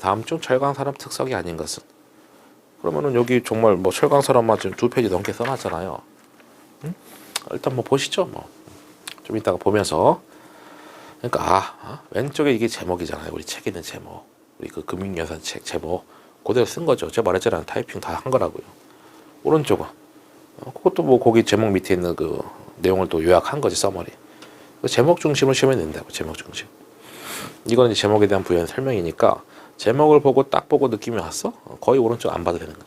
그 다음 중 철강 산업 특성이 아닌 것은 그러면은 여기 정말 뭐 철강 산업만 지금 두 페이지 넘게 써놨잖아요. 음? 일단 뭐 보시죠. 뭐 좀 이따가 보면서 그러니까 아, 아, 왼쪽에 이게 제목이잖아요. 우리 책에 있는 제목. 우리 그 금융예산 책 제목 그대로 쓴 거죠. 제가 말했잖아요. 타이핑 다 한 거라고요. 오른쪽은 어, 그것도 뭐 거기 제목 밑에 있는 그 내용을 또 요약한 거지 써머리. 그 제목 중심으로 시면 된다고 제목 중심. 이거는 제목에 대한 부연 설명이니까 제목을 보고 딱 보고 느낌이 왔어? 어, 거의 오른쪽 안 봐도 되는 거죠.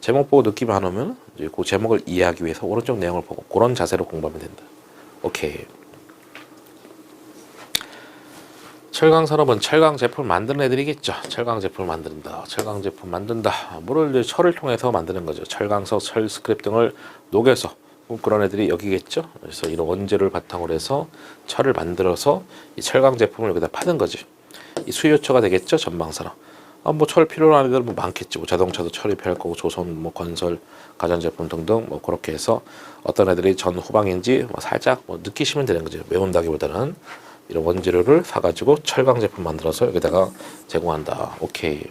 제목 보고 느낌이 안 오면 이제 그 제목을 이해하기 위해서 오른쪽 내용을 보고 그런 자세로 공부하면 된다. 오케이. 철강 산업은 철강 제품을 만드는 애들이겠죠. 철강 제품을 만든다. 철강 제품 만든다. 물을 이제 철을 통해서 만드는 거죠. 철강석, 철 스크랩 등을 녹여서 그런 애들이 여기겠죠. 그래서 이런 원재료를 바탕으로 해서 철을 만들어서 이 철강 제품을 여기다 파는 거지. 이 수요처가 되겠죠. 전방산업. 아, 뭐 철 필요한 애들 뭐 많겠지. 뭐 자동차도 철이 필요할 거고 조선, 뭐 건설, 가전제품 등등 뭐 그렇게 해서 어떤 애들이 전 후방인지 뭐 살짝 뭐 느끼시면 되는 거죠. 외운다기보다는 이런 원재료를 사가지고 철강 제품 만들어서 여기다가 제공한다. 오케이.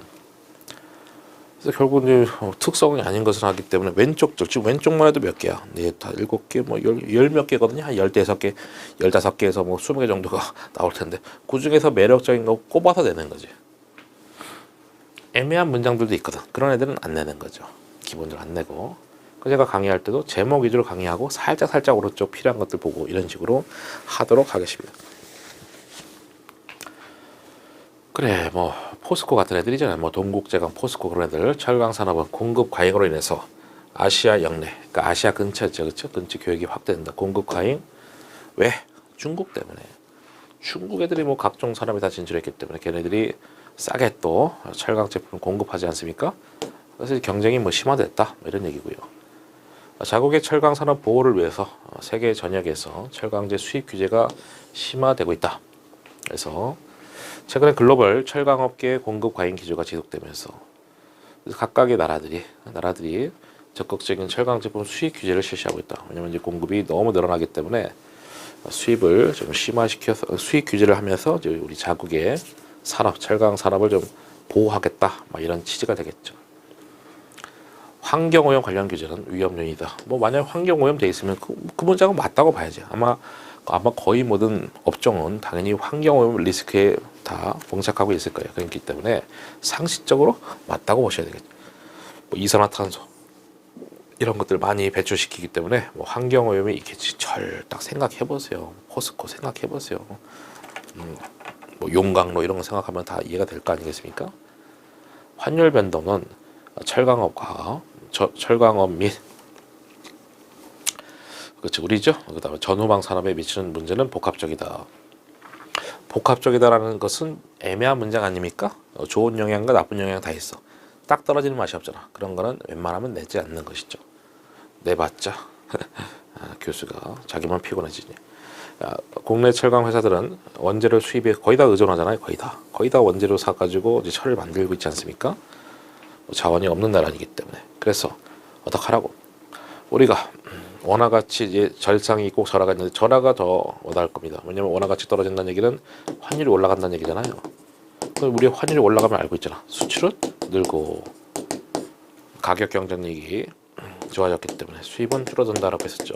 그래서 결국 이제 어, 특성이 아닌 것을 하기 때문에 왼쪽 쪽 지금 왼쪽만 해도 몇 개야? 네, 다 일곱 개, 뭐 열 몇 개거든요. 한 열대섯 개, 열다섯 개에서 뭐 스무 개 정도가 나올 텐데 그 중에서 매력적인 거 꼽아서 내는 거지. 애매한 문장들도 있거든. 그런 애들은 안 내는 거죠. 기본적으로 안 내고. 그 제가 강의할 때도 제목 위주로 강의하고 살짝 살짝 오른쪽 필요한 것들 보고 이런 식으로 하도록 하겠습니다. 그래 뭐 포스코 같은 애들이잖아요. 뭐 동국제강, 포스코 그런 애들 철강 산업은 공급 과잉으로 인해서 아시아 영내, 그러니까 아시아 근처죠, 그렇죠? 근처 교역이 확대된다. 공급 과잉 왜? 중국 때문에. 중국 애들이 뭐 각종 산업에 다 진출했기 때문에 걔네들이 싸게 또 철강 제품을 공급하지 않습니까? 그래서 경쟁이 뭐 심화됐다 뭐 이런 얘기고요. 자국의 철강 산업 보호를 위해서 세계 전역에서 철강제 수입 규제가 심화되고 있다. 그래서 최근에 글로벌 철강업계 공급 과잉 기조가 지속되면서 각각의 나라들이 나라들이 적극적인 철강 제품 수입 규제를 실시하고 있다. 왜냐하면 이제 공급이 너무 늘어나기 때문에 수입을 좀 심화시켜서 수입 규제를 하면서 이제 우리 자국의 산업 철강 산업을 좀 보호하겠다. 막 이런 취지가 되겠죠. 환경오염 관련 규제는 위험 요인이다. 뭐 만약 환경오염 돼 있으면 그, 그 문장은 맞다고 봐야지. 아마 아마 거의 모든 업종은 당연히 환경오염 리스크에 다 봉착하고 있을 거예요. 그렇기 때문에 상식적으로 맞다고 보셔야 되겠죠. 뭐 이산화탄소 이런 것들 많이 배출시키기 때문에 뭐 환경오염이 있겠지. 철딱 생각해 보세요. 포스코 생각해 보세요. 음, 뭐 용광로 이런 거 생각하면 다 이해가 될 거 아니겠습니까? 환율 변동은 철강업과 저, 철강업 및 그렇죠 우리죠. 그다음에 전후방 산업에 미치는 문제는 복합적이다. 복합적이다라는 것은 애매한 문장 아닙니까? 어, 좋은 영향과 나쁜 영향 다 있어. 딱 떨어지는 맛이 없잖아. 그런 거는 웬만하면 내지 않는 것이죠. 내봤자 아, 교수가 자기만 피곤해지니. 아, 국내 철강 회사들은 원재료 수입에 거의 다 의존하잖아요. 거의 다. 거의 다 원재료 사 가지고 이제 철을 만들고 있지 않습니까? 뭐 자원이 없는 나라이기 때문에. 그래서 어떡하라고? 우리가 원화가치 이제 절상이 있고 절하가 있는데 절하가 더 원할 겁니다. 왜냐면 원화가치 떨어진다는 얘기는 환율이 올라간다는 얘기잖아요. 우리 환율이 올라가면 알고 있잖아. 수출은 늘고 가격 경쟁력이 좋아졌기 때문에 수입은 줄어든다라고 했었죠.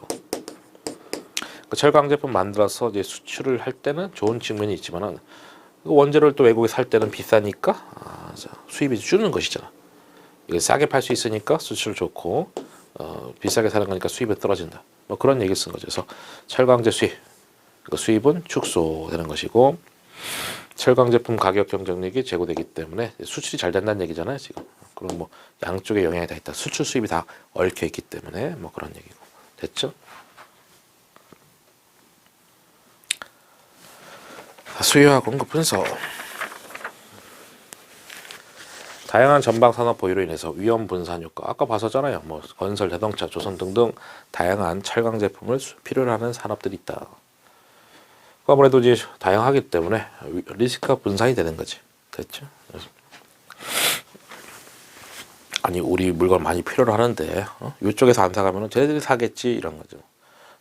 그 철강 제품 만들어서 이제 수출을 할 때는 좋은 측면이 있지만은 그 원재료를 또 외국에 살 때는 비싸니까 아, 수입이 줄는 것이잖아. 이걸 싸게 팔 수 있으니까 수출 좋고 어, 비싸게 사는 거니까 수입이 떨어진다. 뭐 그런 얘기를 쓴 거죠. 그래서 철강제 수입, 그 수입은 축소되는 것이고 철강 제품 가격 경쟁력이 제고되기 때문에 수출이 잘 된다는 얘기잖아요. 지금 그럼 뭐 양쪽에 영향이 다 있다. 수출 수입이 다 얽혀 있기 때문에 뭐 그런 얘기고 됐죠? 수요와 공급 분석. 다양한 전방 산업 보유로 인해서 위험 분산 효과 아까 봤었잖아요. 뭐 건설, 자동차, 조선 등등 다양한 철강 제품을 필요로 하는 산업들이 있다. 아무래도 이제 다양하기 때문에 리스크가 분산이 되는 거지. 됐죠? 아니 우리 물건 많이 필요로 하는데 어? 이쪽에서 안 사가면은 쟤네들이 사겠지 이런 거죠.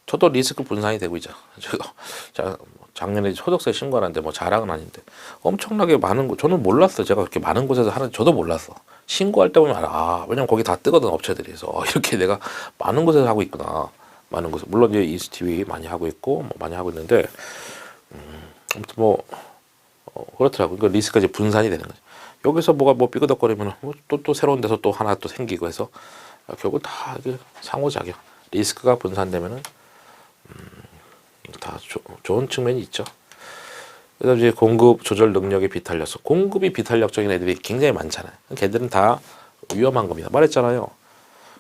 저도 리스크 분산이 되고 있죠. 제가 자, 작년에 소득세 신고하는데 뭐 자랑은 아닌데 엄청나게 많은 곳 저는 몰랐어요. 제가 그렇게 많은 곳에서 하는 저도 몰랐어. 신고할 때 보면 알아. 아, 왜냐면 거기 다 뜨거든 업체들이. 그래서 어, 이렇게 내가 많은 곳에서 하고 있구나. 많은 곳에 물론 이제 이스티비 많이 하고 있고 뭐 많이 하고 있는데 음, 아무튼 뭐 어, 그렇더라고. 그 리스크가 이제 분산이 되는 거죠. 여기서 뭐가 뭐 삐그덕거리면 또또 새로운 데서 또 하나 또 생기고 해서 아, 결국 다 상호작용. 리스크가 분산되면은 다 조, 좋은 측면이 있죠. 그래서 이제 공급 조절 능력이 비탄력서 공급이 비탄력적인 애들이 굉장히 많잖아요. 걔들은 다 위험한 겁니다. 말했잖아요.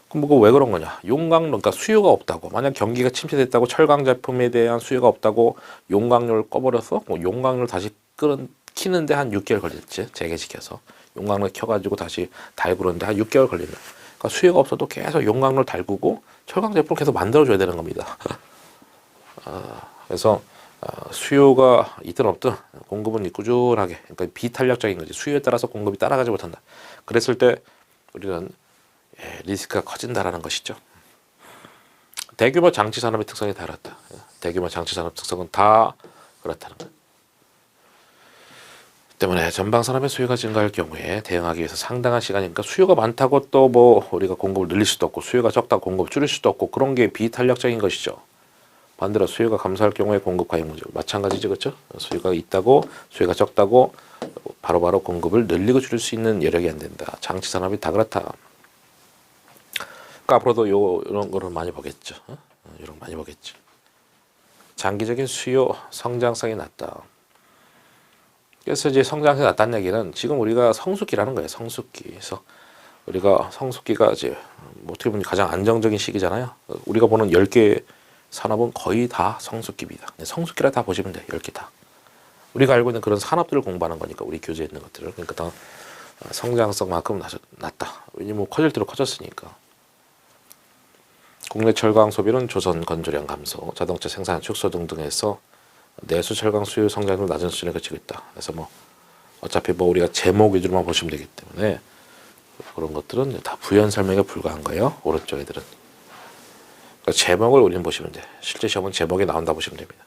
그럼 뭐왜 그런 거냐? 용광로 그러니까 수요가 없다고. 만약 경기가 침체됐다고 철강 제품에 대한 수요가 없다고 용광로를 꺼버려서 뭐 용광로를 다시 끄는 키는데 한 6개월 걸렸지 재개시켜서 용광로 켜가지고 다시 달구는데 한 6개월 걸린다. 그러니까 수요가 없어도 계속 용광로를 달구고 철강 제품을 계속 만들어줘야 되는 겁니다. 그래서 어, 수요가 있든 없든 공급은 꾸준하게 그러니까 비탄력적인 거지 수요에 따라서 공급이 따라가지 못한다. 그랬을 때 우리는 예, 리스크가 커진다라는 것이죠. 대규모 장치 산업의 특성이 다르다. 대규모 장치 산업 특성은 다 그렇다는 것. 때문에 전방 산업의 수요가 증가할 경우에 대응하기 위해서 상당한 시간이니까 수요가 많다고 또 뭐 우리가 공급을 늘릴 수도 없고 수요가 적다고 공급을 줄일 수도 없고 그런 게 비탄력적인 것이죠. 반대로 수요가 감소할 경우에 공급 과잉 문제 마찬가지죠 그렇죠? 수요가 있다고 수요가 적다고 바로 바로 공급을 늘리고 줄일 수 있는 여력이 안 된다. 장치 산업이 다 그렇다. 그러니까 앞으로도 요 이런 거를 많이 보겠죠. 어? 이런 거 많이 보겠죠. 장기적인 수요 성장성이 낮다. 그래서 이제 성장성이 낮다는 얘기는 지금 우리가 성숙기라는 거예요 성숙기. 그래서 우리가 성숙기가 이제 뭐 어떻게 보면 가장 안정적인 시기잖아요. 우리가 보는 10개 산업은 거의 다 성숙기입니다. 네, 성숙기라 다 보시면 돼요. 10개 다. 우리가 알고 있는 그런 산업들을 공부하는 거니까 우리 교재에 있는 것들을. 그러니까 다 성장성만큼 낮다. 왜냐면 뭐 커질 대로 커졌으니까. 국내 철강 소비는 조선 건조량 감소, 자동차 생산 축소 등등해서 내수 철강 수요 성장률 낮은 수준에 그치고 있다. 그래서 뭐 어차피 뭐 우리가 제목 위주로만 보시면 되기 때문에 그런 것들은 다 부연 설명에 불과한 거예요. 오른쪽 애들은. 그러니까 제목을 우리는 보시면 돼. 실제 시험은 제목이 나온다 보시면 됩니다.